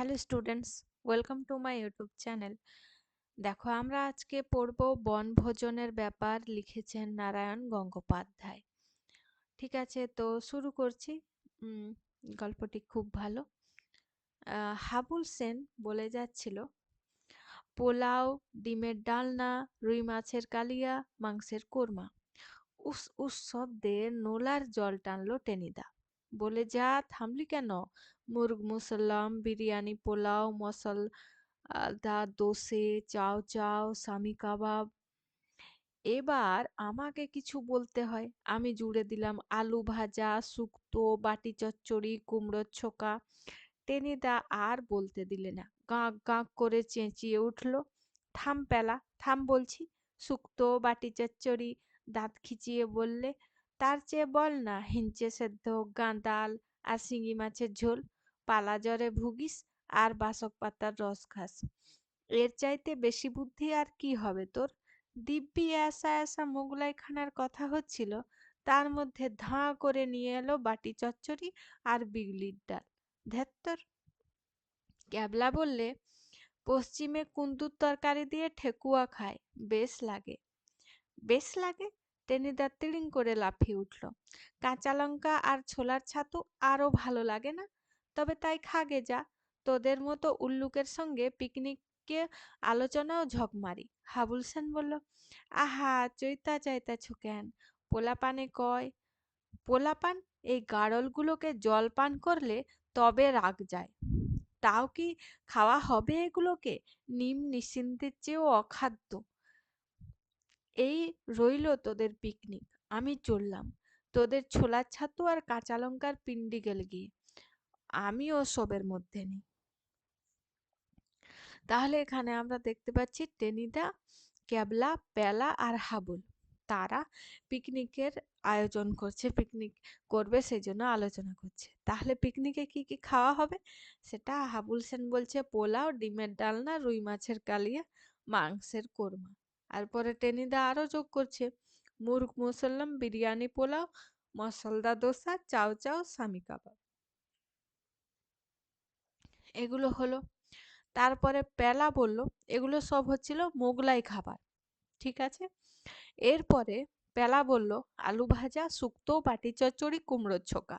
Hello students welcome to my YouTube channel দেখো, আমরা আজকে পড়ব বনভোজনের ব্যাপার লিখেছেন নারায়ণ গঙ্গোপাধ্যায়। ঠিক আছে, তো শুরু করছি। গল্পটি খুব ভালো। হাবুল সেন বলে যাচ্ছিল, পোলাও, ডিমের ডালনা, রুই মাছের কালিয়া, মাংসের কোরমা। উস উস শব্দে নোলার জল টানলো টেনিদা। বলে, যা, থামলি কেন? মুরগ মুসল্লাম, বিরিয়ানি, পোলাও, মশল দা, দোসে, চাও চাও, সামি কাবাব। এবার আমাকে কিছু বলতে হয়। আমি জুড়ে দিলাম আলু ভাজা, শুক্তো, বাটি চচ্চড়ি, কুমড়োর ছোকা। টেনিদা আর বলতে দিলে না। গাঁক গাঁক করে চেঁচিয়ে উঠল, থাম পেলা, থাম বলছি। শুক্তো, বাটি চচ্চড়ি, দাঁত খিচিয়ে বললে তার চেয়ে বল না, হিঞ্চে সেদ্ধ গাঁদাল আর শিঙি মাছের ঝোল, পালা জ্বরে ভুগিস আর বাসক পাতার রস খাস। এর চাইতে বেশি বুদ্ধি আর কি হবে তোর? দিব্যি এসা এসা মোগলাই খানার কথা হচ্ছিল, তার মধ্যে ধাঁ করে নিয়ে এলো বাটি চচ্চড়ি আর বিগলির ডাল। ধ্যাত্তর ক্যাবলা বললে, পশ্চিমে কুন্দুর তরকারি দিয়ে ঠেকুয়া খায়, বেশ লাগে। বেশ লাগে? টেনিদা তিড়িং করে লাফিয়ে উঠল। কাঁচা লঙ্কা আর ছোলার ছাতু আরও ভালো লাগে না? তবে তাই খাগে যা। তোদের মতো উল্লুকের সঙ্গে পিকনিকে আলোচনাও ঝকমারি হাবুল সেন বলল। আহা, চৈতা চাইতাছ কেন? পোলাপানে কয়, পোলাপান? এই গাড়লগুলোকে জল পান করলে তবে রাগ যায়। তাও কি খাওয়া হবে এগুলোকে? নিম নিশ্চিন্তের চেয়েও অখাদ্য। এই রইল তোদের পিকনিক আমি চললাম। তোদের ছোলার ছাতু আর কাঁচা লঙ্কার পিন্ডি গেল গিয়ে। আমি সবের মধ্যে নেই। তাহলে এখানে আমরা দেখতে পাচ্ছি টেনিদা, ক্যাবলা, পেলা আর হাবুল। তারা পিকনিকের আয়োজন করছে পিকনিক করবে সেই জন্য আলোচনা করছে। তাহলে পিকনিকে কি কি খাওয়া হবে? সেটা হাবুল সেন বলছে পোলাও, ডিমের ডালনা, রুই মাছের কালিয়া, মাংসের কোরমা। আর পরে টেনিদা আরও যোগ করছে। মুরগ, মুসল্লাম, বিরিয়ানি, পোলাও, মশলদা দোসা চাও চাও সামি কাবাব। এগুলো হলো। তারপরে পেলা বলল, এগুলো সব হচ্ছিল মোগলাই খাবার, ঠিক আছে? এরপরে পেলা বলল, আলু ভাজা, শুক্তো, বাটি চচ্চড়ি, কুমড়োর ছোকা,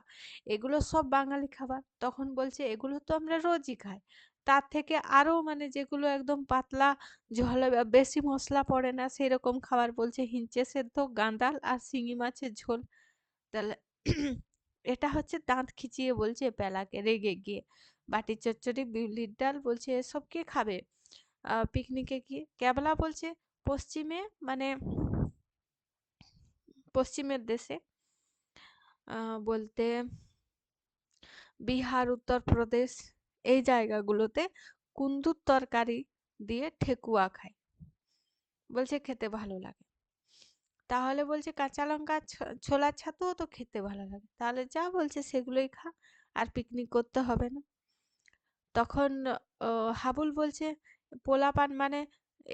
এগুলো সব বাঙালি খাবার। তখন বলছে, এগুলো তো আমরা রোজই খাই। তার থেকে আরও মানে যেগুলো একদম পাতলা ঝোল বেশি মশলা পড়ে না, সেরকম খাবার বলছে হিঞ্চে সেদ্ধ, গাঁদাল আর শিঙি মাছের ঝোল। তাহলে এটা হচ্ছে দাঁত খিচিয়ে বলছে পেলাকে রেগে গিয়ে। বাটি চচ্চড়ি, বিউলির ডাল বলছে এসব কে খাবে? পিকনিকে গিয়ে ক্যাবলা বলছে পশ্চিমে মানে পশ্চিমের দেশে। বলতে বিহার, উত্তরপ্রদেশ এই জায়গাগুলোতে কুন্দুর তরকারি দিয়ে ঠেকুয়া খায় বলছে খেতে ভালো লাগে। তাহলে বলছে কাঁচা লঙ্কা ছোলার ছাতুও তো খেতে ভালো লাগে। তাহলে যা বলছে সেগুলোই খা, আর পিকনিক করতে হবে না। তখন হাবুল বলছে পোলাপান মানে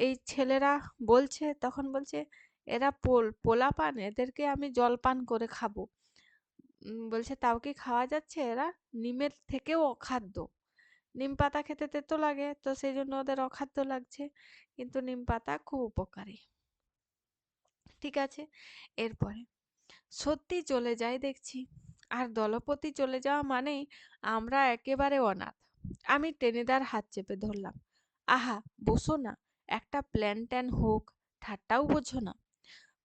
এই ছেলেরা বলছে, তখন বলছে, এরা পোল পোলাপান এদেরকে আমি জলপান করে খাব। বলছে তাও কি খাওয়া যাচ্ছে এরা? নিমের থেকেও অখাদ্য। নিম পাতা খেতে তেতো লাগে, তো সেই জন্য ওদের অখাদ্য লাগছে। কিন্তু নিম পাতা খুব উপকারী। ঠিক আছে? এরপরে সত্যি চলে যায় দেখছি। আর দলপতি চলে যাওয়া মানেই আমরা একেবারে অনাথ। আমি টেনিদার হাত চেপে ধরলাম। আহা, বসো না, একটা প্ল্যান ট্যান হোক, ঠাট্টাও বোঝো না।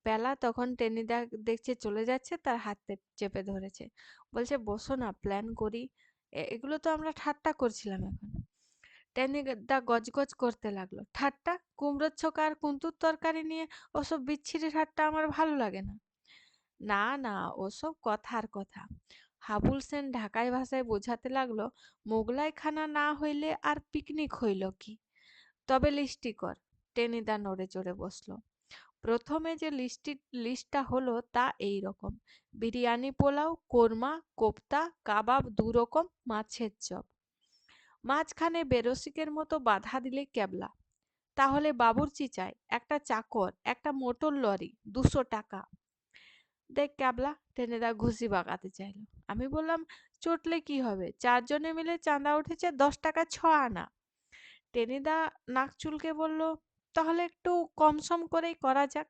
পেলা তখন টেনিদা দেখছে চলে যাচ্ছে, তার হাত চেপে ধরেছে। বলছে, বসো না, প্ল্যান করি। এগুলো তো আমরা ঠাট্টা করছিলাম এখন। টেনিদা গজগজ করতে লাগল। ঠাট্টা, কুমড়োর ছোকা আর কুন্তুর তরকারি নিয়ে ওসব বিচ্ছিরি ঠাট্টা আমার ভালো লাগে না। না না, ওসব কথার কথা। হাবুল সেন ঢাকাই ভাষায় বোঝাতে লাগল, মোগলাই খানা না হইলে আর পিকনিক হইল কি? তবে লিস্টি কর। টেনিদা নড়ে চড়ে বসল। প্রথমে যে লিস্টি, লিস্টটা হলো তা এই রকম। বিরিয়ানি পোলাও, কোরমা, কোপ্তা, কাবাব দু রকম, মাছের চপ। মাঝখানে বেরসিকের মতো বাধা দিলে ক্যাবলা। তাহলে বাবুর্চি চাই, একটা চাকর, একটা মোটর লরি, দুশো টাকা। দেখ ক্যাবলা টেনিদা ঘুষি বাগাতে চাইল। আমি বললাম, চটলে কি হবে? চারজনে মিলে চাঁদা উঠেছে, দশ টাকা ছ আনা। টেনিদা নাক চুলকে বলল তাহলে একটু কম সম করেই করা যাক।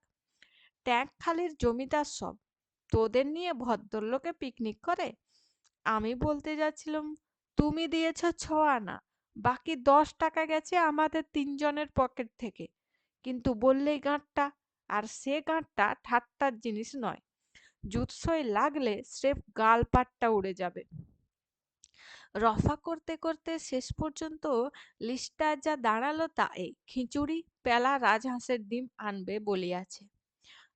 ট্যাঙ্ক খালির জমিদার সব, তোদের নিয়ে ভদ্রলোকে পিকনিক করে? আমি বলতে যাচ্ছিলাম, তুমি দিয়েছ ছ আনা, বাকি দশ টাকা গেছে আমাদের তিনজনের পকেট থেকে। কিন্তু বললেই গাঁটটা, আর সে গাঁটটা ঠাট্টার জিনিস নয়। জুৎসই লাগলে স্রেফ গালপাটটা উড়ে যাবে। রফা করতে করতে শেষ পর্যন্ত লিস্টটা যা দাঁড়াল তা এই। খিচুড়ি, পেলা, রাজহাঁসের ডিম আনবে বলিয়াছে।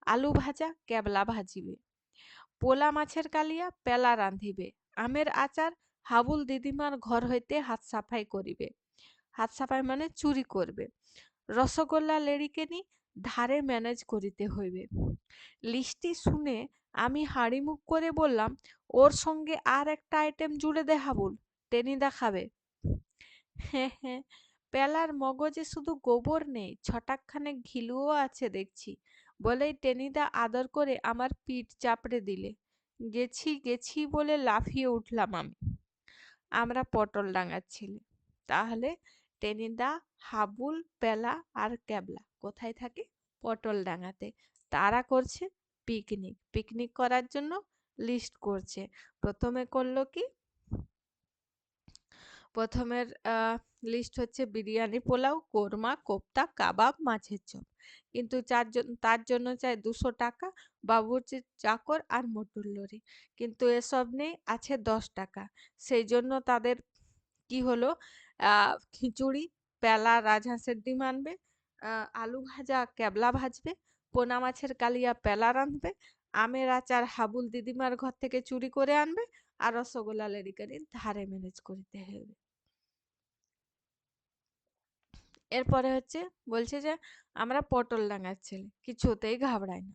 আলু ভাজা ক্যাবলা ভাজিবে। পোলা মাছের কালিয়া, পেলা রাঁধিবে। আমের আচার, হাবুল দিদিমার ঘর হইতে হাত সাফাই করিবে। হাত সাফাই মানে চুরি করবে। রসগোল্লা লেড়িকে নি ধারে ম্যানেজ করিতে হইবে। লিস্টটি শুনে আমি হাড়িমুখ করে বললাম, ওর সঙ্গে আর একটা আইটেম জুড়ে দে হাবুল টেনিদা খাবে হ্যাঁ হ্যাঁ পেলার মগজে শুধু গোবর নেই ছটাকখানে ঘিলুও আছে দেখছি। বলেই টেনিদা আদর করে আমার পিঠ চাপড়ে দিলে। গেছি গেছি বলে লাফিয়ে উঠলাম আমি। আমরা পটল ডাঙাচ্ছিলে। তাহলে টেনিদা, হাবুল, পেলা আর ক্যাবলা কোথায় থাকে? পটল ডাঙাতে। তারা করছে পিকনিক। পিকনিক করার জন্য লিস্ট করছে। প্রথমে করল কি? প্রথমের লিস্ট হচ্ছে বিরিয়ানি, পোলাও, কোরমা, কোপ্তা, কাবাব, মাছের চপ। কিন্তু চারজন তার জন্য চাই দুশো টাকা বাবুর্চির চাকর আর মোটর লরি। কিন্তু এসব নেই, আছে দশ টাকা। সেই জন্য তাদের কি হলো? খিচুড়ি, পেলা, রাজহাঁসের ডিম আনবে আলু ভাজা, ক্যাবলা ভাজবে, পোনা মাছের কালিয়া পেলা রাঁধবে, আমের আচার হাবুল দিদিমার ঘর থেকে চুরি করে আনবে, আর রসগোল্লা লেডিকারির ধারে ম্যানেজ করতে হবে। এরপরে হচ্ছে বলছে যে, আমরা পটল ডাঙার ছেলে, কিছুতেই ঘাবড়াই না।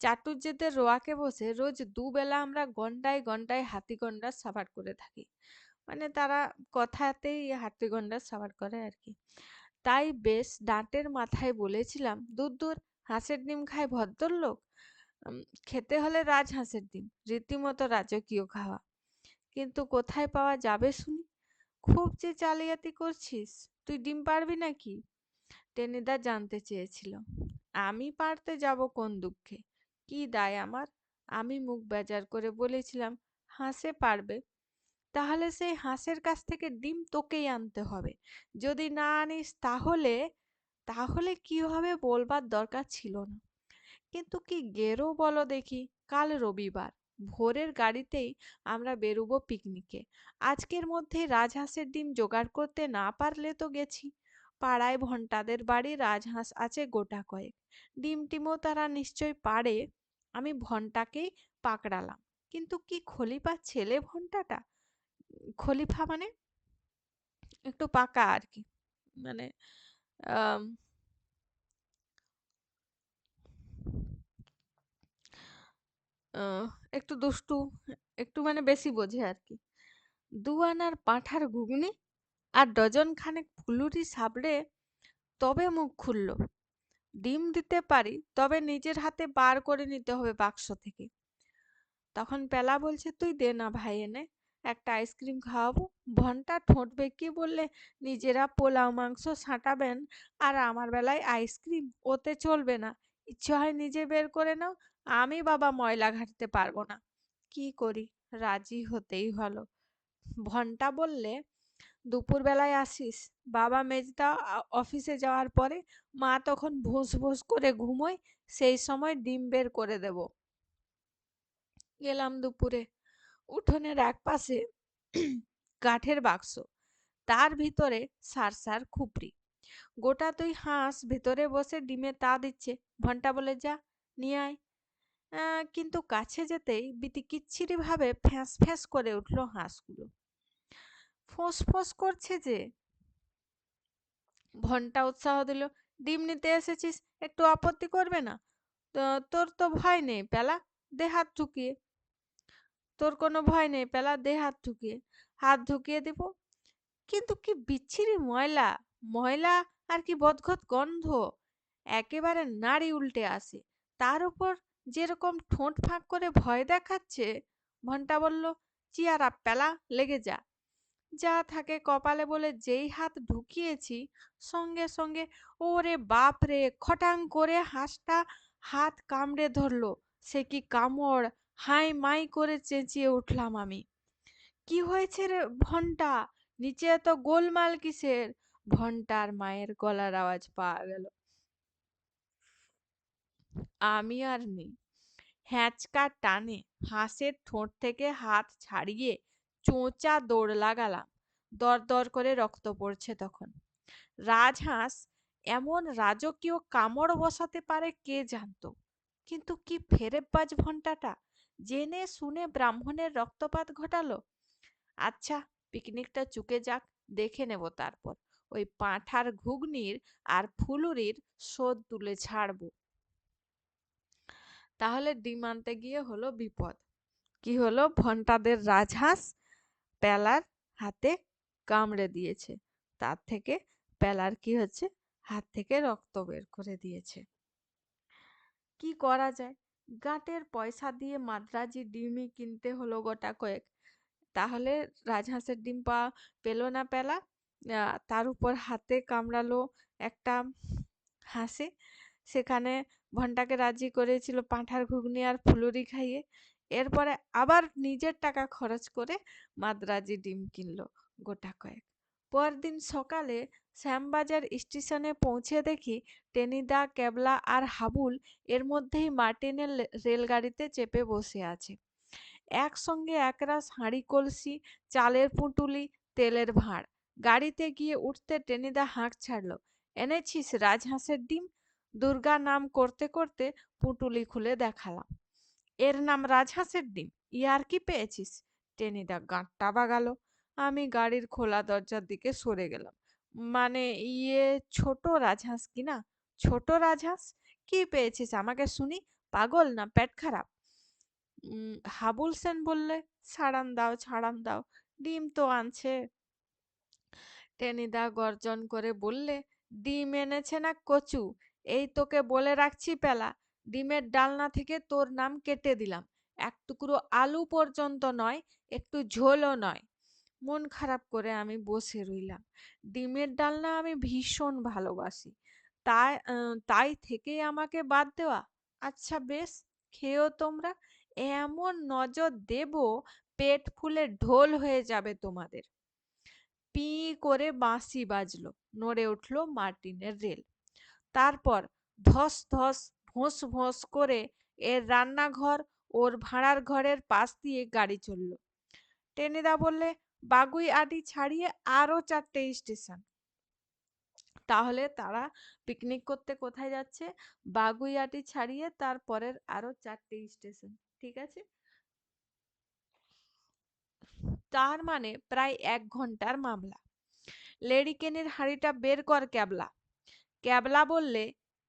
চাটুর্যেদের রোয়াকে বসে রোজ দুবেলা আমরা গন্ডায় গন্ডায় হাতি গন্ডার সাবার করে থাকি। মানে তারা কথাতেই হাতি গন্ডার সাবার করে আর কি। তাই বেশ ডাঁটের মাথায় বলেছিলাম, দূর দূর, হাঁসের ডিম খায় ভদ্রলোক? খেতে হলে রাজহাঁসের ডিম, রীতিমতো রাজকীয় খাওয়া। কিন্তু কোথায় পাওয়া যাবে শুনি? খুব যে জালিয়াতি করছিস? তুই ডিম পারবি নাকি? টেনিদা জানতে চেয়েছিল। আমি পারতে যাব কোন দুঃখে? কি দায় আমার? আমি মুখ বেজার করে বলেছিলাম, হাঁসে পারবে। তাহলে সেই হাঁসের কাছ থেকে ডিম তোকেই আনতে হবে। যদি না আনিস তাহলে তাহলে কি হবে বলবার দরকার ছিল না? কিন্তু কি গেরো বলো দেখি, কাল রবিবার। ভোরের গাড়িতেই আমরা বেরুবো পিকনিকে আজকের মধ্যে রাজহাঁসের ডিম জোগাড় করতে না পারলে তো গেছি। পাড়ায় ভন্টাদের বাড়ি রাজহাঁস আছে গোটা কয়েক। ডিম টিমও তারা নিশ্চয় পারে আমি ভন্টাকেই পাকড়ালাম। কিন্তু কি খলিফা ছেলে ভন্টাটা? খলিফা মানে? একটু পাকা আর কি। মানে একটু দুষ্টু, একটু মানে বেশি বোঝে আর কি দু আনার পাঁঠার ঘুগনি আর ডজন খানেক ফুলুরি সাবড়ে তবে মুখ খুলল। ডিম দিতে পারি, তবে নিজের হাতে বার করে নিতে হবে বাক্স থেকে। তখন পেলা বলছে, তুই দে না ভাই এনে, একটা আইসক্রিম খাওয়াবো। ভনটা ঠোঁট বেঁকিয়ে বললে? নিজেরা পোলাও মাংস সাঁটাবেন, আর আমার বেলায় আইসক্রিম ওতে চলবে না। ইচ্ছে হয় নিজে বের করে নাও আমি বাবা ময়লা ঘাটতে পারব না। কি করি? রাজি হতেই হলো ভনটা বললে দুপুর বেলায় আসিস? বাবা মেজদা অফিসে যাওয়ার পরে মা তখন ভোস ভোস করে ঘুমোয়, সেই সময় ডিম বের করে দেব। গেলাম দুপুরে। উঠোনের এক পাশে কাঠের বাক্স। তার ভিতরে সার সার খুপড়ি গোটা তুই হাঁস, ভেতরে বসে ডিমে তা দিচ্ছে। ঘণ্টা বলে, যা, নিয়ে আয়। কিন্তু কাছে যেতেই বিতি ভাবে ফ্যাঁস ফ্যাঁস করে উঠল হাঁসগুলো। ফোঁস ফোঁস করছে যে ঘণ্টা উৎসাহ দিল, ডিম নিতে এসেছিস, একটু আপত্তি করবে না? তোর তো ভয় নেই পেলা, দে হাত ঢুকিয়ে। তোর কোনো ভয় নেই পেলা, দে হাত ঢুকিয়ে হাত ঢুকিয়ে দিব। কিন্তু কি বিচ্ছিরি ময়লা ময়লা আর কি বদঘত গন্ধ? একেবারে নাড়ি উল্টে আসে, তার উপর যেরকম ঠোঁট ফাঁক করে ভয় দেখাচ্ছে ঘণ্টা বলল, চিয়ারা পেলা, লেগে যা। যা থাকে কপালে বলে যেই হাত ঢুকিয়েছি, সঙ্গে সঙ্গে ওরে বাপ রে, খটাং করে হাঁসটা হাত কামড়ে ধরলো, সে কি কামড়, হাই মাই করে চেঁচিয়ে উঠলাম আমি। কি হয়েছে রে ভন্টা? নিচে এত গোলমাল কিসের? ভন্টার মায়ের গলার আওয়াজ পাওয়া গেল। আমি আর নেই। হ্যাঁচকা টানে হাঁসের ঠোঁট থেকে হাত ছাড়িয়ে চোঁচা দৌড় লাগালাম। দর দর করে রক্ত পড়ছে তখন। রাজহাঁস এমন রাজকীয় কামড় বসাতে পারে কে জানতো? কিন্তু কি ফেরেববাজ ঘন্টাটা জেনে শুনে ব্রাহ্মণের রক্তপাত ঘটালো? আচ্ছা পিকনিকটা চুকে যাক, দেখে নেব তারপর। ওই পাঁঠার ঘুগনির আর ফুলুরির শোধ তুলে ছাড়বো। তাহলে ডিম আনতে গিয়ে হলো বিপদ। কি হলো? ভন্টাদের রাজহাঁস পেলার হাতে কামড়ে দিয়েছে। তার থেকে পেলার কি হচ্ছে? হাত থেকে রক্ত বের করে দিয়েছে। কি করা যায়? গাঁটের পয়সা দিয়ে মাদ্রাজি ডিমই কিনতে হলো গোটা কয়েক। তাহলে রাজহাঁসের ডিম পা পেল না পেলা? তার উপর হাতে কামড়ালো একটা হাসে। সেখানে ভন্টাকে রাজি করেছিল পাঁঠার ঘুগনি আর ফুলুরি খাইয়ে। এরপরে আবার নিজের টাকা খরচ করে মাদ্রাজি ডিম কিনলো গোটা কয়েক। পরদিন সকালে শ্যামবাজার স্টেশনে পৌঁছে দেখি টেনিদা ক্যাবলা আর হাবুল এর মধ্যেই মার্টিনের রেলগাড়িতে চেপে বসে আছে। একসঙ্গে একরাশ হাঁড়ি কলসি, চালের পুঁটুলি, তেলের ভাঁড়। গাড়িতে গিয়ে উঠতে টেনিদা হাঁক ছাড়লো। এনেছিস রাজহাঁসের ডিম? দুর্গা নাম করতে করতে পুঁটুলি খুলে দেখালাম। এর নাম রাজহাঁসের ডিম। ইয়ার কি পেয়েছিস? টেনিদা গাঁটটা বাগালো। আমি গাড়ির খোলা দরজার দিকে সরে গেলাম। মানে ইয়ে ছোট রাজহাঁস কি না? ছোট রাজহাঁস? কি পেয়েছিস আমাকে শুনি? পাগল না পেট খারাপ? হাবুল সেন বললে, ছাড়ান দাও ছাড়ান দাও, ডিম তো আনছে। টেনিদা গর্জন করে বললে, ডিম এনেছে না কচু? এই তোকে বলে রাখছি পেলা, ডিমের ডালনা থেকে তোর নাম কেটে দিলাম। এক টুকরো আলু পর্যন্ত নয়, একটু ঝোলও নয়। মন খারাপ করে আমি বসে রইলাম। ডিমের ডালনা আমি ভীষণ ভালোবাসি। তাই তাই থেকে আমাকে বাদ দেওয়া? আচ্ছা বেশ, খেয়েও তোমরা? এমন নজর দেব, পেট ফুলে ঢোল হয়ে যাবে তোমাদের। পি করে বাঁশি বাজলো, নড়ে উঠল মার্টিনের রেল। তারপর ধস ধস ভোঁস ভোঁস করে এর রান্নাঘর ওর ভাড়ার ঘরের পাশ দিয়ে গাড়ি চলল। টেনিদা বললে, বাগুই আটি ছাড়িয়ে আরও চারটে স্টেশন। তাহলে তারা পিকনিক করতে কোথায় যাচ্ছে? বাগুইয়াটি ছাড়িয়ে তারপরের আরও চারটে স্টেশন, ঠিক আছে? তার মানে প্রায় এক ঘণ্টার মামলা। লেডিকেনের হাড়িটা বের কর ক্যাবলা। ক্যাবলা বললে,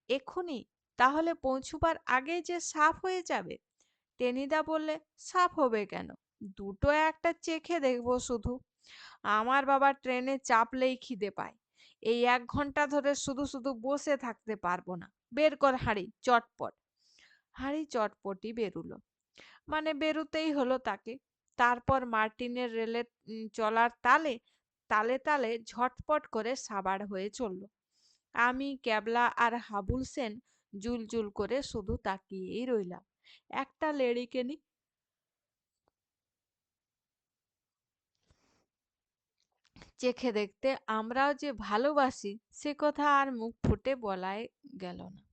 এক্ষুনি, তাহলে পৌঁছবার আগে যে সাফ হয়ে যাবে? টেনিদা বললে, সাফ হবে কেন? দুটো একটা চেখে দেখব শুধু। আমার বাবা ট্রেনে চাপলেই খিদে পায়। এই এক ঘণ্টা ধরে শুধু শুধু বসে থাকতে পারব না। বের কর হাড়ি, চটপট। হাড়ি চটপটি বেরুলো। মানে বেরুতেই হলো তাকে। তারপর মার্টিনের রেলে চলার তালে তালে তালে ঝটপট করে সাবার হয়ে চলল। আমি ক্যাবলা আর হাবুল সেন জুল জুল করে শুধু তাকিয়েই রইলাম। একটা লেডিকেনি চেখে দেখতে আমরাও যে ভালোবাসি, সে কথা আর মুখ ফুটে বলাই গেল না।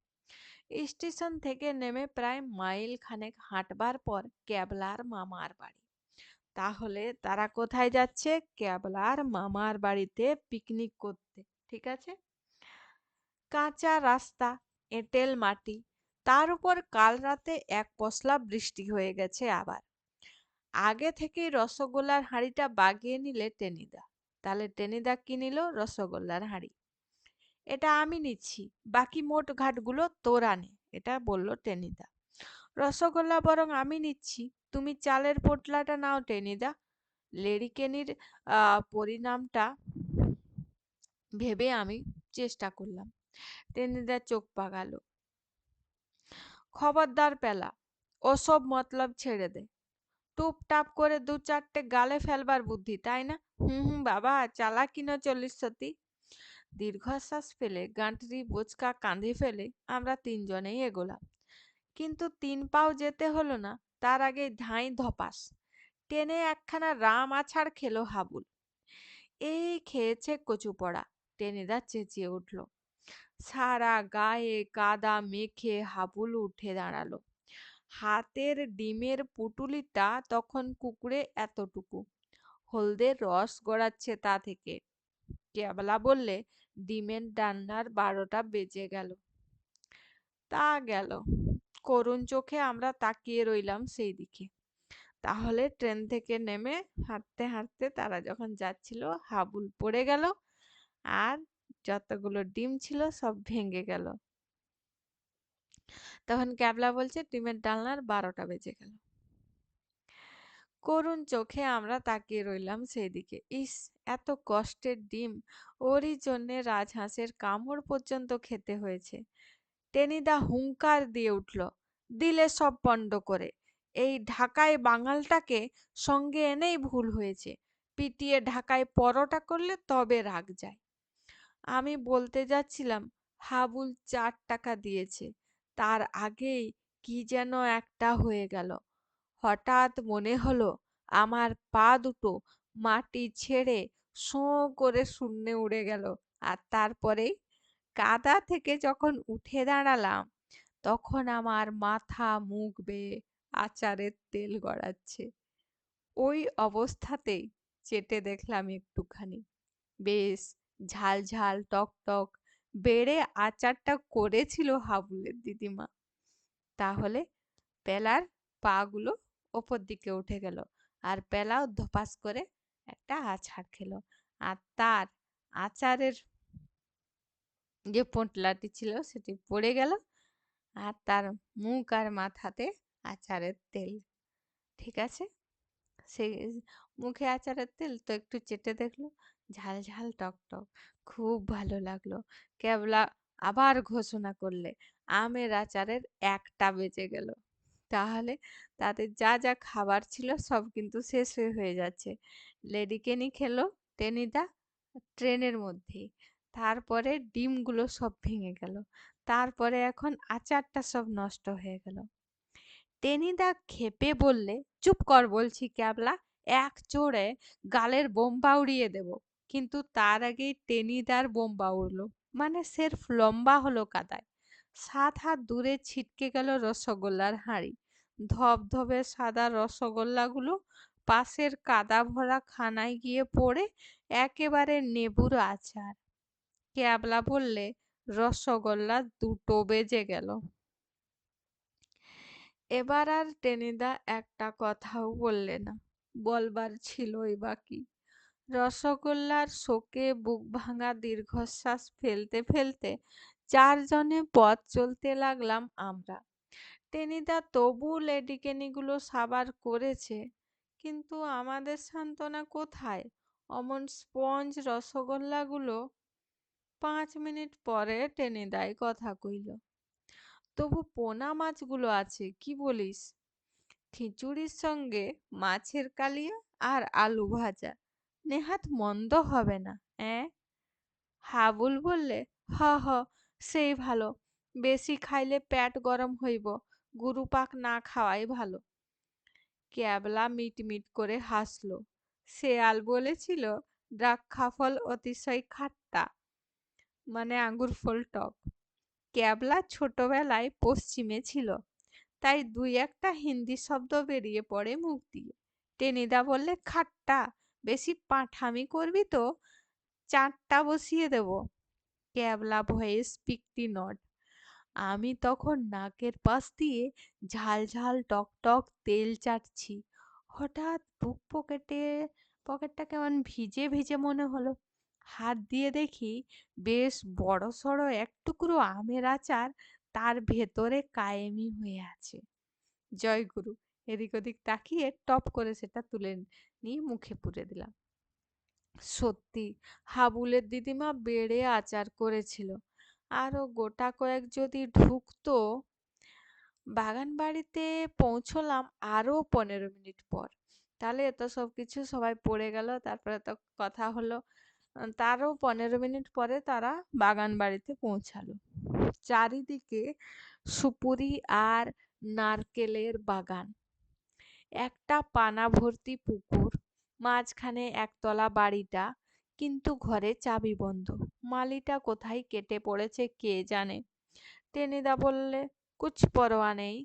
স্টেশন থেকে নেমে প্রায় মাইল খানেক হাঁটবার পর ক্যাবলার মামার বাড়ি। তাহলে তারা কোথায় যাচ্ছে? ক্যাবলার মামার বাড়িতে পিকনিক করতে, ঠিক আছে? কাঁচা রাস্তা, এঁটেল মাটি, তার উপর কাল রাতে এক পশলা বৃষ্টি হয়ে গেছে আবার। আগে থেকেই রসগোল্লার হাঁড়িটা বাগিয়ে নিলে টেনিদা। তাহলে টেনিদা কি নিল? রসগোল্লার হাঁড়ি। এটা আমি নিচ্ছি, বাকি মোট ঘাটগুলো তোরা নে এটা বলল টেনিদা। রসগোল্লা বরং আমি নিচ্ছি, তুমি চালের পোটলাটা নাও টেনিদা। লেডিকেনির পরিণামটা ভেবে আমি চেষ্টা করলাম। টেনিদা চোখ পাগালো খবরদার পেলা, ওসব মতলব ছেড়ে দে। টুপটাপ করে দু চারটে গালে ফেলবার বুদ্ধি, তাই না? হুম হুম, বাবা চালা না চল্লিশ সতী? দীর্ঘশ্বাস ফেলে গাঁটরি বোচকা কাঁধে ফেলে, আমরা তিনজনেই এগোলাম। কিন্তু তিন পাও যেতে হলো না, তার আগে ধাঁই ধপাস। টেনে একখানা রাম আছাড় খেলো হাবুল। এই খেয়েছে কচু পড়া টেনিদা চেঁচিয়ে উঠল। সারা গায়ে কাদা মেখে হাবুল উঠে দাঁড়াল। হাতের ডিমের পুটুলিটা তখন কুকুরে এতটুকু। হলদের রস গড়াচ্ছে তা থেকে। কেবলা বললে, ডিমের ডান্নার বারোটা বেজে গেল। তা গেল। করুণ চোখে আমরা তাকিয়ে রইলাম সেই দিকে। তাহলে ট্রেন থেকে নেমে হাঁটতে হাঁটতে তারা যখন যাচ্ছিল, হাবুল পড়ে গেল। আর যতগুলো ডিম ছিল সব ভেঙে গেল। তখন ক্যাবলা বলছে, ডিমের ডালনার বারোটা বেজে গেল। করুণ চোখে আমরা তাকিয়ে রইলাম সেদিকে ইস, এত কষ্টের ডিম! ওরই জন্যে রাজহাঁসের কামড় পর্যন্ত খেতে হয়েছে। টেনিদা হুঙ্কার দিয়ে উঠল, দিলে সব পণ্ড করে। এই ঢাকায় বাঙালটাকে সঙ্গে এনেই ভুল হয়েছে। পিটিয়ে ঢাকায় পরোটা করলে তবে রাগ যায়। আমি বলতে যাচ্ছিলাম, হাবুল চার টাকা দিয়েছে। তার আগেই কি যেন একটা হয়ে গেল। হঠাৎ মনে হলো, আমার পা দুটো মাটি ছেড়ে শোঁ করে শূন্যে উড়ে গেল। আর তারপরেই কাদা থেকে যখন উঠে দাঁড়ালাম, তখন আমার মাথা মুখ বেয়ে আচারের তেল গড়াচ্ছে। ওই অবস্থাতেই চেটে দেখলাম একটুখানি। বেশ ঝাল ঝাল, টক টক বেড়ে আচারটা করেছিল হাবুলের দিদিমা। তাহলে পেলার পাগুলো ওপর দিকে উঠে গেল আর পেলাও ধপাস করে একটা আছাড় খেলো। আর তার আচারের যে পোঁটলাটি ছিল সেটি পড়ে গেল আর তার মুখ আর মাথাতে আচারের তেল। ঠিক আছে? সে মুখে আচারের তেল তো একটু চেটে দেখল। ঝাল ঝাল, টক টক। খুব ভালো লাগল। কেবলা আবার ঘোষণা করলে আমের আচারের একটা বেজে গেল। তাহলে তাদের যা যা খাবার ছিল সব কিন্তু শেষ হয়ে যাচ্ছে। লেডিকেনি খেলো টেনিদা ট্রেনের মধ্যেই। তারপরে ডিমগুলো সব ভেঙে গেল। তারপরে এখন আচারটা সব নষ্ট হয়ে গেল। টেনিদা খেপে বললে, চুপ কর বলছি ক্যাবলা এক চোরে গালের বোম্বা উড়িয়ে দেব। কিন্তু তার আগেই টেনিদার বোম্বা উড়লো। মানে সেরফ লম্বা হলো কাদায়। সাত হাত দূরে ছিটকে গেল রসগোল্লার হাঁড়ি। ধবধবে সাদা রসগোল্লাগুলো পাশের কাদা ভরা খানায় গিয়ে পড়ে একেবারে নেবুর আচার। ক্যাবলা বললে, রসগোল্লা দুটো বেজে গেল। এবার আর টেনিদা একটা কথাও বললে না। বলবার ছিলই বাকি রসগোল্লার শোকে বুক ভাঙা দীর্ঘশ্বাস ফেলতে ফেলতে চারজনে পথ চলতে লাগলাম আমরা। টেনিদা তবু লেডিকেনিগুলো সাবার করেছে, কিন্তু আমাদের সান্ত্বনা কোথায়? অমন স্পঞ্জ রসগোল্লাগুলো পাঁচ মিনিট পরে টেনিদাই কথা কইল, তবু পোনা মাছগুলো আছে, কি বলিস? খিচুড়ির সঙ্গে মাছের কালিয়া আর আলু ভাজা। নেহাত মন্দ হবে না অ্যাঁ হাবুল বললে? হ হ, সেই ভালো। বেশি খাইলে পেট গরম হইব গুরুপাক না খাওয়াই ভালো। ক্যাবলা মিটমিট করে হাসল। শেয়াল বলেছিল দ্রাক্ষা ফল অতিশয় খাট্টা মানে আঙ্গুর ফল টক। ক্যাবলা ছোটবেলায় পশ্চিমে ছিল, তাই দুই একটা হিন্দি শব্দ বেরিয়ে পড়ে মুখ দিয়ে। টেনিদা বললে, খাট্টা? বেশি পাঠামি করবি তো? চারটা বসিয়ে দেব। ক্যাবলা ভয়েস পিকটি নট। আমি তখন নাকের পাশ দিয়ে ঝাল ঝাল টক টক তেল চাটছি। হঠাৎ বুক পকেটে, পকেটটা কেমন ভিজে ভিজে মনে হলো। হাত দিয়ে দেখি বেশ বড় সড়ো এক টুকরো আমের আচার তার ভেতরে কায়েমি হয়ে আছে। জয় গুরু এদিক ওদিক তাকিয়ে টপ করে সেটা তুলে নিয়ে মুখে পুরে দিলাম। সত্যি, হাবুলের দিদিমা বেড়ে আচার করেছিল। আরও গোটা কয়েক যদি ঢুকতো, বাগান বাড়িতে পৌঁছলাম আরও পনেরো মিনিট পর। তাহলে এত সব কিছু সবাই পড়ে গেল, তারপরে তো কথা হলো। তারও পনেরো মিনিট পরে তারা বাগান বাড়িতে পৌঁছালো। চারিদিকে সুপুরি আর নারকেলের বাগান। একটা পানা ভর্তি পুকুর, মাঝখানে একতলা বাড়িটা, কিন্তু ঘরে চাবি বন্ধ। মালিটা কোথায় কেটে পড়েছে কে জানে? টেনিদা বললে, কুছ পরোয়া নেই,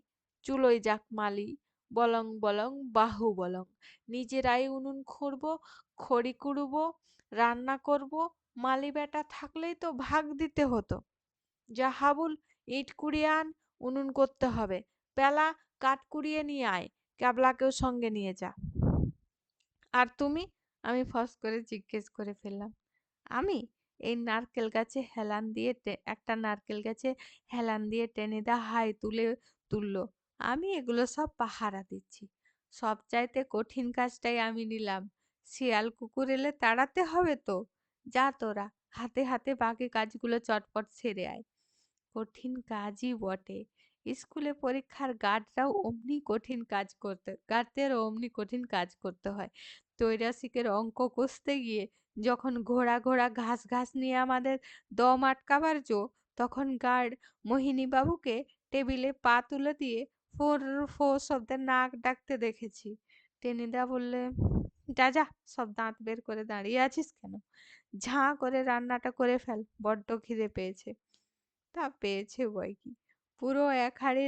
চুলোই যাক মালি, বলং বলং বাহু বলং। নিজেরাই উনুন খুঁড়বো, খড়ি কুড়বো, রান্না করব, মালি বেটা থাকলেই তো ভাগ দিতে হতো। যা হাবুল, ইট কুড়িয়ে আন, উনুন করতে হবে। পেলা কাঠ কুড়িয়ে নিয়ে আয় ক্যাবলাকেও সঙ্গে নিয়ে যা। আর তুমি? আমি ফস করে জিজ্ঞেস করে ফেললাম। আমি? এই নারকেল গাছে হেলান দিয়ে একটা নারকেল গাছে হেলান দিয়ে টেনে দা হাই তুলে তুললো। আমি এগুলো সব পাহারা দিচ্ছি। সব চাইতে কঠিন কাজটাই আমি নিলাম। শিয়াল কুকুর এলে তাড়াতে হবে তো? যা তোরা, হাতে হাতে বাকি কাজগুলো চটপট সেরে আয়। কঠিন কাজই বটে। স্কুলে পরীক্ষার গার্ডরাও অমনি কঠিন কাজ করতে, গার্ডদেরও অমনি কঠিন কাজ করতে হয়। তৈরাসিকের অঙ্ক কষতে গিয়ে যখন ঘোড়া ঘোড়া ঘাস ঘাস নিয়ে আমাদের দম আটকাবার জো, তখন গার্ড মোহিনী বাবুকে টেবিলে পা তুলে দিয়ে ফোর ফো শব্দে নাক ডাকতে দেখেছি। টেনিদা বললে, যা যা, সব দাঁত বের করে দাঁড়িয়ে আছিস কেন? ঝাঁ করে রান্নাটা করে ফেল, বড্ড খিদে পেয়েছে। তা পেয়েছে বই কি? পুরো এক হাড়ি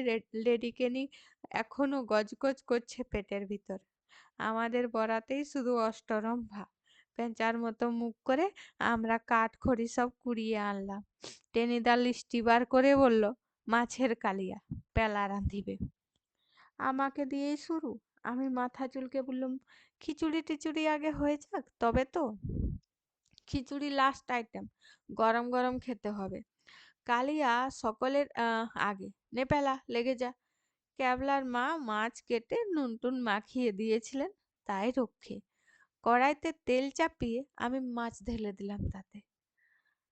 লেডিকেনি এখনও গজগজ করছে পেটের ভিতর। আমাদের বরাতেই শুধু অষ্টরম্ভা পেঁচার মতো মুখ করে আমরা কাঠ খড়ি সব কুড়িয়ে আনলাম। টেনিদা লিস্টি বার করে বলল, মাছের কালিয়া, পেলা রাঁধিবে। আমাকে দিয়েই শুরু। আমি মাথা চুলকে বললাম, খিচুড়ি টিচুড়ি আগে হয়ে যাক, তবে তো? খিচুড়ি লাস্ট আইটেম গরম গরম খেতে হবে। কালিয়া সকলের আগে। নে পেলা, লেগে যা। ক্যাবলার মা মাছ কেটে নুন টুন মাখিয়ে দিয়েছিলেন, তাই রক্ষে। কড়াইতে তেল চাপিয়ে আমি মাছ ঢেলে দিলাম তাতে।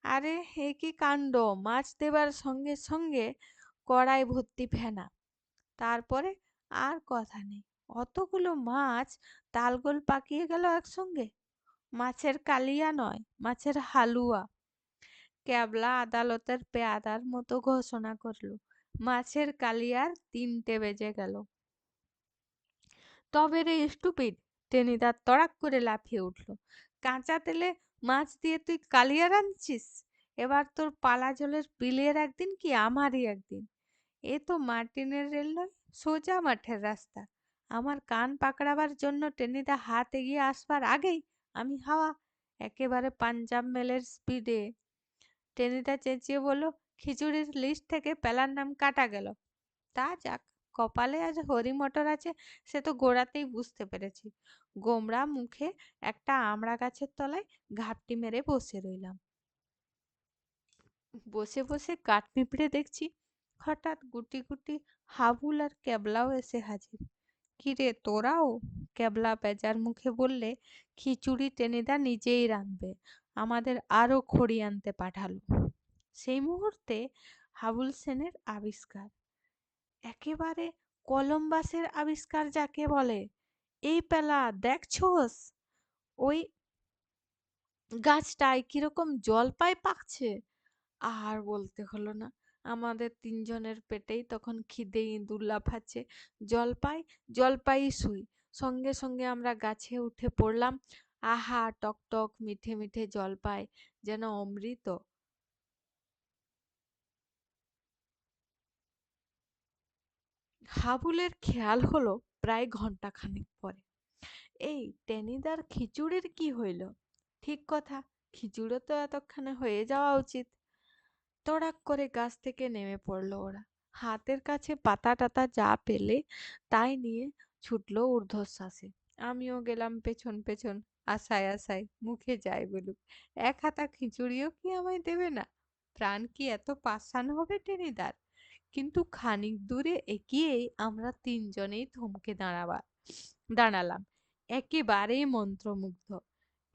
আরে হে কি কাণ্ড? মাছ দেবার সঙ্গে সঙ্গে কড়াই ভর্তি ফেনা। তারপরে আর কথা নেই। অতগুলো মাছ তালগোল পাকিয়ে গেল একসঙ্গে। মাছের কালিয়া নয়, মাছের হালুয়া। ক্যাবলা আদালতের পেয়াদার মতো ঘোষণা করল। মাছের কালিয়ার তিনটে বেজে গেল। তবে রে স্টুপিড টেনিদা তড়াক করে লাফিয়ে উঠল। কাঁচা তেলে মাছ দিয়ে তুই কালিয়া রাঁধছিস এবার তোর পালা জলের পিলের একদিন কি আমারই একদিন? এ তো মার্টিনের রেল নয় সোজা মাঠের রাস্তা। আমার কান পাকড়াবার জন্য টেনিদা হাত এগিয়ে আসবার আগেই আমি হাওয়া, একেবারে পাঞ্জাব মেলের স্পিডে টেনিদা চেঁচিয়ে বলল, খিচুড়ির লিস্ট থেকে পেলার নাম কাটা গেল। তা যাক, কপালে আজ হরি মটর আছে, সে তো গোড়াতেই বুঝতে পেরেছি। গোমরা মুখে একটা আমড়া গাছের তলায় ঘাপটি মেরে বসে রইলাম। বসে বসে কাঠ পিঁপড়ে দেখছি, হঠাৎ গুটি গুটি হাবুল আর ক্যাবলাও এসে হাজির। কিরে তোরাও? ক্যাবলা বেজার মুখে বললে, খিচুড়ি টেনিদা নিজেই রাঁধবে। আমাদের আরও খড়ি আনতে পাঠালো। সেই মুহূর্তে হাবুল সেনের আবিষ্কার। একেবারে কলম্বাসের আবিষ্কার যাকে বলে। এই পেলা দেখছোস ওই গাছটায় কীরকম জলপাই পাকছে? আর বলতে হলো না, আমাদের তিনজনের পেটেই তখন খিদে ইঁদুর লাফাচ্ছে জলপাই জলপাই শুই। সঙ্গে সঙ্গে আমরা গাছে উঠে পড়লাম। আহা, টক টক, মিঠে মিঠে জলপাই, যেন অমৃত। হাবুলের খেয়াল হলো প্রায় ঘন্টাখানেক পরে। এই, টেনিদার খিচুড়ির কি হইল? ঠিক কথা, খিচুড়ো তো এতক্ষণে হয়ে যাওয়া উচিত। তড়াক করে গাছ থেকে নেমে পড়ল ওরা। হাতের কাছে পাতা টাতা যা পেলে তাই নিয়ে ছুটলো ঊর্ধ্বশ্বাসে। আমিও গেলাম পেছন পেছন। আশায় আশায় মুখে যায় বলুক। এক হাতা খিচুড়িও কি আমায় দেবে না? প্রাণ কি এত পাষাণ হবে টেনিদার? কিন্তু খানিক দূরে এগিয়েই আমরা তিনজনেই থমকে দাঁড়াবা, দাঁড়ালাম। একেবারেই মন্ত্রমুগ্ধ।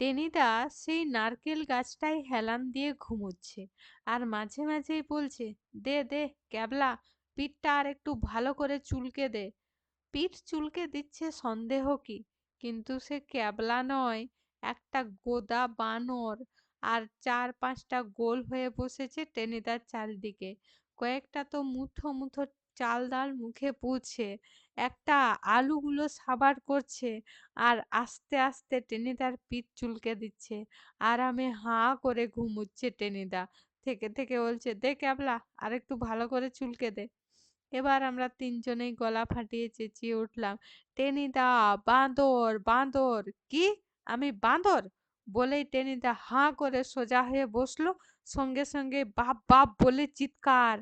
টেনিদা সেই নারকেল গাছটায় হেলান দিয়ে ঘুমোচ্ছে আর মাঝে মাঝেই বলছে, দে দে, ক্যাবলা, পিঠটা আর একটু ভালো করে চুলকে দে। পিঠ চুলকে দিচ্ছে সন্দেহ কি? কিন্তু সে ক্যাবলা নয়, একটা গোদা বানর। আর চার পাঁচটা গোল হয়ে বসেছে টেনিদার চারিদিকে কয়েকটা তো মুঠো মুঠো চাল ডাল মুখে পুছে একটা আলুগুলো সাবার করছে আর আস্তে আস্তে টেনিদার পিঠ চুলকে দিচ্ছে। আর আমি হাঁ করে ঘুমুচ্ছে টেনিদা। থেকে থেকে বলছে, দে ক্যাবলা আর একটু ভালো করে চুলকে দে। এবার আমরা তিনজনেই গলা ফাটিয়ে চেঁচিয়ে উঠলাম, টেনিদা, বাঁদর বাঁদর, কি? আমি বাঁদর? বলেই টেনিদা হাঁ করে সোজা হয়ে বসল, সঙ্গে সঙ্গে বাপ বাপ বলে চিৎকার।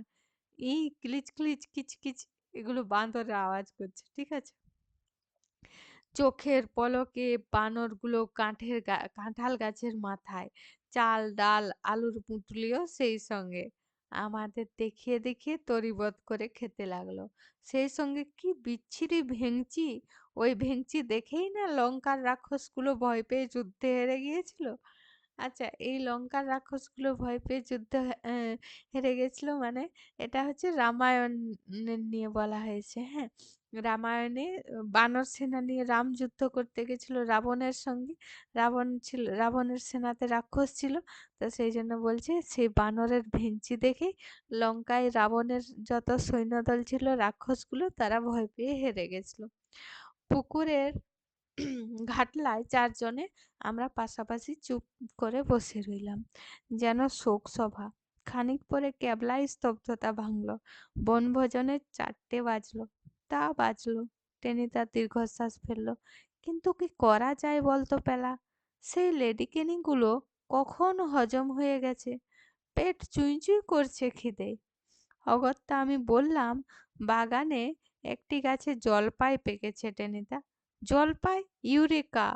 ই ক্লিচ ক্লিচ, কিচ কিচ এগুলো বাঁদরের আওয়াজ করছে, ঠিক আছে? চোখের পলকে বানরগুলো কাঠের কাঁঠাল গাছের মাথায়, চাল, ডাল, আলুর পুঁটলিও সেই সঙ্গে। আমাদের দেখিয়ে দেখিয়ে তরিবধ করে খেতে লাগল। সেই সঙ্গে কি বিচ্ছিরি ভেংচি? ওই ভেংচি দেখেই না লঙ্কার রাক্ষসগুলো ভয় পেয়ে যুদ্ধে হেরে গিয়েছিল? আচ্ছা এই লঙ্কার রাক্ষসগুলো ভয় পেয়ে যুদ্ধ হেরে গেছিল মানে? এটা হচ্ছে রামায়ণ নিয়ে বলা হয়েছে হ্যাঁ? রামায়ণে বানর সেনা নিয়ে রাম যুদ্ধ করতে গেছিল রাবণের সঙ্গে। রাবণ ছিল, রাবণের সেনাতে রাক্ষস ছিল, তো সেই জন্য বলছে সেই বানরের ভেঞ্চি দেখে লঙ্কায় রাবণের যত সৈন্যদল ছিল, রাক্ষসগুলো, তারা ভয় পেয়ে হেরে গেছিল। পুকুরের ঘাটলায় চারজনে আমরা পাশাপাশি চুপ করে বসে রইলাম। যেন শোক সভা। খানিক পরে ক্যাবলায় স্তব্ধতা ভাঙল। বনভোজনের চারটে বাজলো। তা বাজলো। টেনিদা দীর্ঘশ্বাস ফেলল। কিন্তু কি করা যায় বলতো পেলা? সেই লেডিকেনিগুলো কখন হজম হয়ে গেছে? পেট চুই চুই করছে খিদে। অগত্যা আমি বললাম, বাগানে একটি গাছে জলপাই পেকেছে টেনিদা জলপাই, ইউরেকা,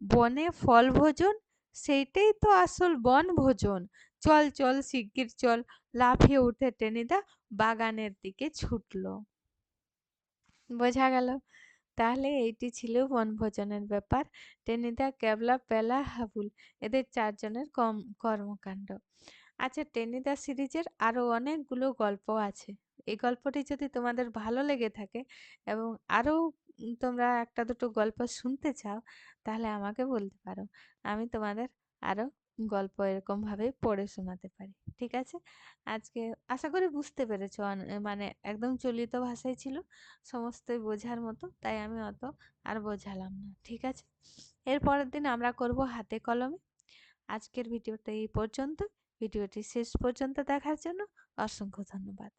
বনে ফল ভোজন, সেইটাই তো আসল বন ভোজন। চল চল, শিগগির চল, লাফিয়ে উঠে টেনিদা বাগানের দিকে ছুটল। বোঝা গেল। তাহলে এইটি ছিল বনভোজনের ব্যাপার। টেনিদা ক্যাবলা, পেলা, হাবুল, এদের চারজনের কম, কর্মকাণ্ড। আচ্ছা টেনিদা সিরিজের আরও অনেকগুলো গল্প আছে। এই গল্পটি যদি তোমাদের ভালো লেগে থাকে এবং আরও তোমরা একটা দুটো গল্প শুনতে চাও, তাহলে আমাকে বলতে পারো। আমি তোমাদের আরও গল্প এরকমভাবেই পড়ে শোনাতে পারি, ঠিক আছে? আজকে আশা করি বুঝতে পেরেছ মানে একদম চলিত ভাষায় ছিল, সমস্তই বোঝার মতো, তাই আমি অত আর বোঝালাম না, ঠিক আছে? এর পরের দিন আমরা করব হাতে কলমে। আজকের ভিডিওটা এই পর্যন্ত, ভিডিওটি শেষ পর্যন্ত দেখার জন্য অসংখ্য ধন্যবাদ।